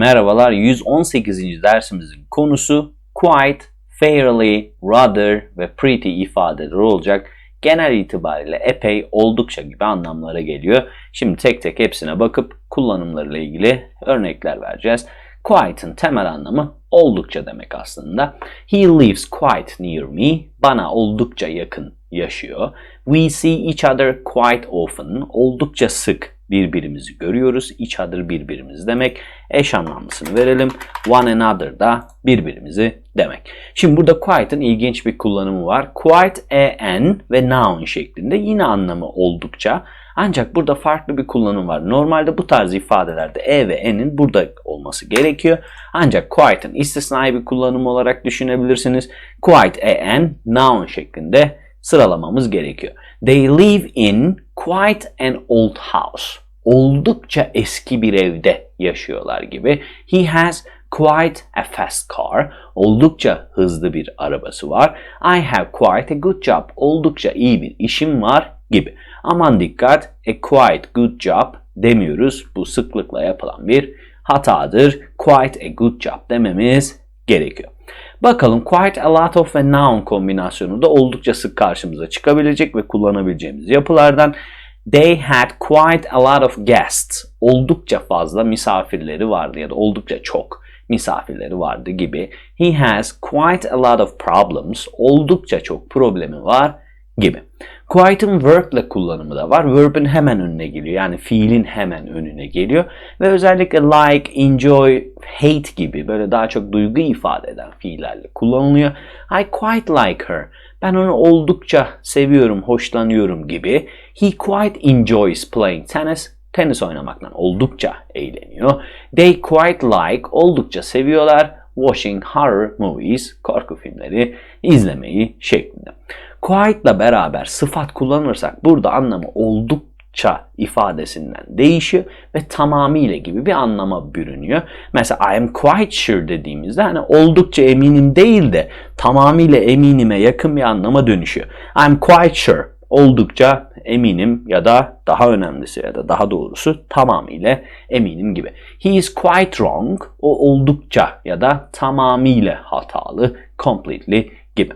merhabalar. 118. dersimizin konusu quite, fairly, rather ve pretty ifadeleri olacak. Genel itibariyle epey, oldukça gibi anlamlara geliyor. Şimdi tek tek hepsine bakıp kullanımlarıyla ilgili örnekler vereceğiz. Quite'ın temel anlamı oldukça demek aslında. He lives quite near me. Bana oldukça yakın yaşıyor. We see each other quite often. Oldukça sık birbirimizi görüyoruz. Each other birbirimiz demek. Eş anlamlısını verelim. One another da birbirimizi demek. Şimdi burada quite'ın ilginç bir kullanımı var. Quite, en ve noun şeklinde yine anlamı oldukça. Ancak burada farklı bir kullanım var. Normalde bu tarz ifadelerde e ve en'in burada olması gerekiyor. Ancak quite'ın istisnai bir kullanımı olarak düşünebilirsiniz. Quite, en, noun şeklinde sıralamamız gerekiyor. They live in quite an old house. Oldukça eski bir evde yaşıyorlar gibi. He has quite a fast car. Oldukça hızlı bir arabası var. I have quite a good job. Oldukça iyi bir işim var gibi. Aman dikkat, a quite good job demiyoruz. Bu sıklıkla yapılan bir hatadır. Quite a good job dememiz gerekiyor. Bakalım quite a lot of ve noun kombinasyonu da oldukça sık karşımıza çıkabilecek ve kullanabileceğimiz yapılardan. They had quite a lot of guests. Oldukça fazla misafirleri vardı ya da oldukça çok misafirleri vardı gibi. He has quite a lot of problems. Oldukça çok problemi var gibi. Quite'ın verb ile kullanımı da var. Verb'in hemen önüne geliyor. Yani fiilin hemen önüne geliyor. Ve özellikle like, enjoy, hate gibi böyle daha çok duygu ifade eden fiillerle kullanılıyor. I quite like her. Ben onu oldukça seviyorum, hoşlanıyorum gibi. He quite enjoys playing tennis. Tenis oynamaktan oldukça eğleniyor. They quite like, oldukça seviyorlar. Watching horror movies, korku filmleri izlemeyi şeklinde. Quite ile beraber sıfat kullanırsak burada anlamı oldukça ifadesinden değişiyor ve tamamıyla gibi bir anlama bürünüyor. Mesela I am quite sure dediğimizde hani oldukça eminim değil de tamamıyla eminime yakın bir anlama dönüşüyor. I am quite sure oldukça eminim ya da daha önemlisi ya da daha doğrusu tamamıyla eminim gibi. He is quite wrong. O oldukça ya da tamamıyla hatalı, completely gibi.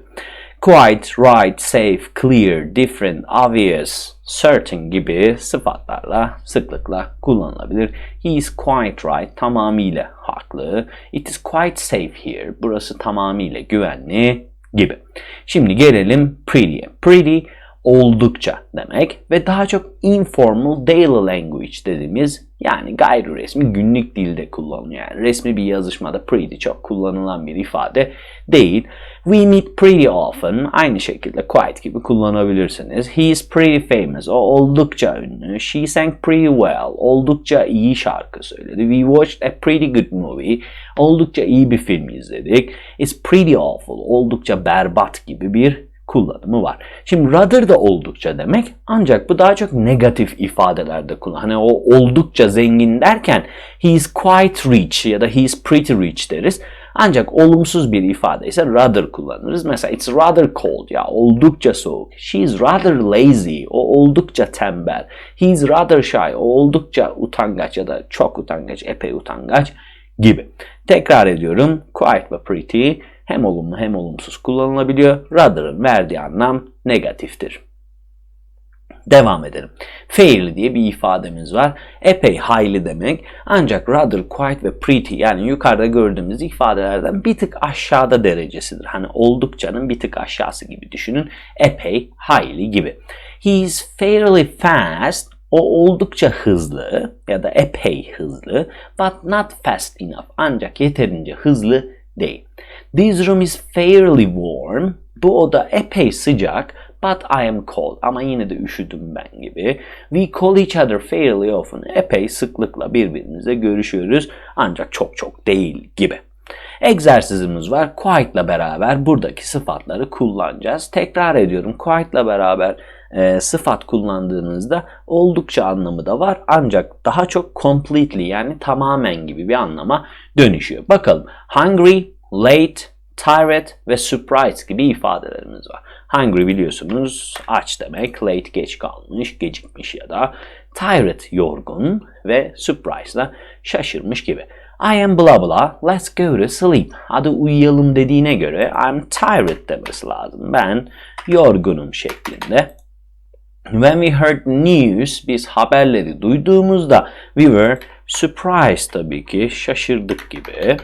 Quite, right, safe, clear, different, obvious, certain gibi sıfatlarla sıklıkla kullanılabilir. He is quite right, tamamıyla haklı. It is quite safe here, burası tamamıyla güvenli gibi. Şimdi gelelim pretty'ye. Pretty oldukça demek ve daha çok informal daily language dediğimiz yani gayri resmi günlük dilde kullanılıyor. Yani resmi bir yazışmada pretty çok kullanılan bir ifade değil. We meet pretty often aynı şekilde quite gibi kullanabilirsiniz. He is pretty famous. O oldukça ünlü. She sang pretty well. Oldukça iyi şarkı söyledi. We watched a pretty good movie. Oldukça iyi bir film izledik. It's pretty awful. Oldukça berbat gibi bir kullanımı var. Şimdi rather da oldukça demek ancak bu daha çok negatif ifadelerde kullan. Hani o oldukça zengin derken he is quite rich ya da he is pretty rich deriz. Ancak olumsuz bir ifade ise rather kullanırız. Mesela it's rather cold ya oldukça soğuk. She is rather lazy. O oldukça tembel. He is rather shy. O oldukça utangaç ya da çok utangaç, epey utangaç gibi. Tekrar ediyorum. Quite ve pretty hem olumlu hem olumsuz kullanılabiliyor. Rather'ın verdiği anlam negatiftir. Devam edelim. Fairly diye bir ifademiz var. Epey highly demek. Ancak rather, quite ve pretty yani yukarıda gördüğümüz ifadelerden bir tık aşağıda derecesidir. Hani oldukçanın bir tık aşağısı gibi düşünün. Epey, highly gibi. He is fairly fast. O oldukça hızlı ya da epey hızlı. But not fast enough. Ancak yeterince hızlı değil. This room is fairly warm. Bu oda epey sıcak. But I am cold. Ama yine de üşüdüm ben gibi. We call each other fairly often. Epey sıklıkla birbirimizle görüşüyoruz. Ancak çok çok değil gibi. Egzersizimiz var. Quite ile beraber buradaki sıfatları kullanacağız. Tekrar ediyorum. Quite ile beraber e, sıfat kullandığınızda oldukça anlamı da var. Ancak daha çok completely yani tamamen gibi bir anlama dönüşüyor. Bakalım. Hungry, late, tired ve surprised gibi ifadelerimiz var. Hungry biliyorsunuz aç demek, late geç kalmış, gecikmiş ya da tired yorgun ve surprised da şaşırmış gibi. I am blah blah, let's go to sleep. Hadi uyuyalım dediğine göre I'm tired demesi lazım. Ben yorgunum şeklinde. When we heard news, biz haberleri duyduğumuzda we were surprised tabii ki, şaşırdık gibi.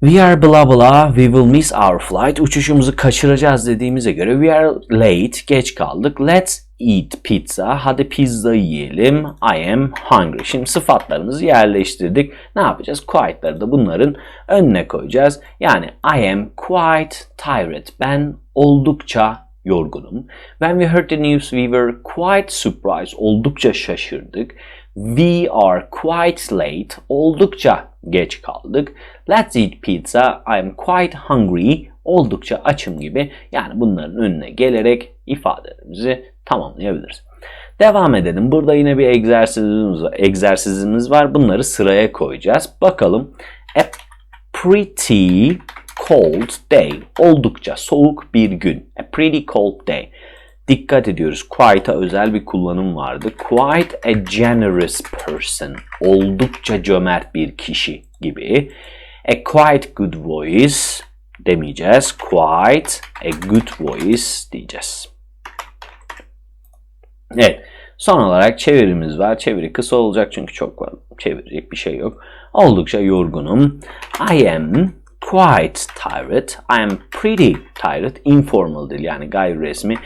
We are blah blah, we will miss our flight. Uçuşumuzu kaçıracağız dediğimize göre we are late, geç kaldık. Let's eat pizza. Hadi pizza yiyelim. I am hungry. Şimdi sıfatlarımızı yerleştirdik. Ne yapacağız? Quite'ları da bunların önüne koyacağız. Yani I am quite tired. Ben oldukça yorgunum. When we heard the news we were quite surprised. Oldukça şaşırdık. We are quite late. Oldukça geç kaldık. Let's eat pizza. I'm quite hungry. Oldukça açım gibi. Yani bunların önüne gelerek ifadelerimizi tamamlayabiliriz. Devam edelim. Burada yine bir egzersizimiz var. egzersizimiz var. Bunları sıraya koyacağız. Bakalım. A pretty cold day. Oldukça soğuk bir gün. A pretty cold day. Dikkat ediyoruz. Quite'a özel bir kullanım vardı. Quite a generous person. Oldukça cömert bir kişi gibi. A quite good voice demeyeceğiz. Quite a good voice diyeceğiz. Evet. Son olarak çevirimiz var. Çeviri kısa olacak çünkü çok var. Çevirecek bir şey yok. Oldukça yorgunum. I am quite tired. I am pretty tired. Informal dil yani gayri resmi.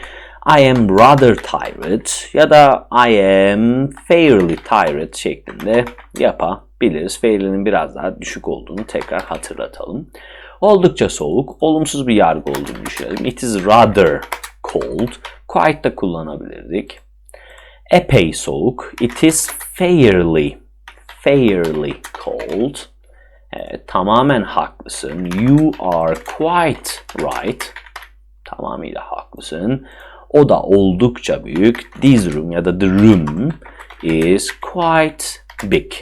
I am rather tired ya da I am fairly tired şeklinde yapabiliriz. Fairly'nin biraz daha düşük olduğunu tekrar hatırlatalım. Oldukça soğuk, olumsuz bir yargı olduğunu düşünelim. It is rather cold. Quite da kullanabilirdik. Epey soğuk. It is fairly, fairly cold. Evet, tamamen haklısın. You are quite right. Tamamıyla haklısın. O da oldukça büyük. This room ya da the room is quite big.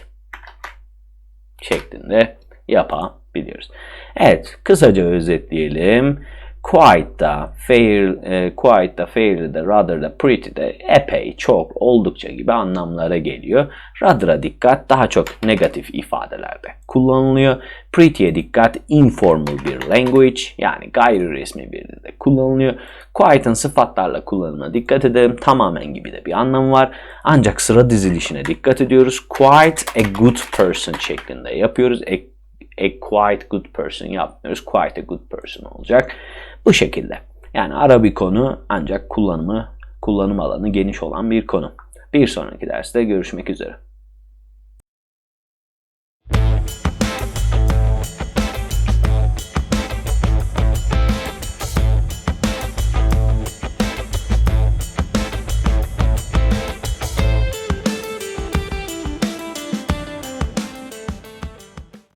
Şeklinde yapabiliyoruz. Evet, kısaca özetleyelim. Quite da, fair, e, quite da, fair da, rather da, pretty de epey, çok, oldukça gibi anlamlara geliyor. Rather'a dikkat daha çok negatif ifadelerde kullanılıyor. Pretty'ye dikkat informal bir language yani gayri resmi bir dilde kullanılıyor. Quite'ın sıfatlarla kullanımına dikkat edelim. Tamamen gibi de bir anlamı var. Ancak sıra dizilişine dikkat ediyoruz. Quite a good person şeklinde yapıyoruz. A, a quite good person yapmıyoruz. Quite a good person olacak. Bu şekilde. Yani ara bir konu ancak kullanımı, kullanım alanı geniş olan bir konu. Bir sonraki derste görüşmek üzere.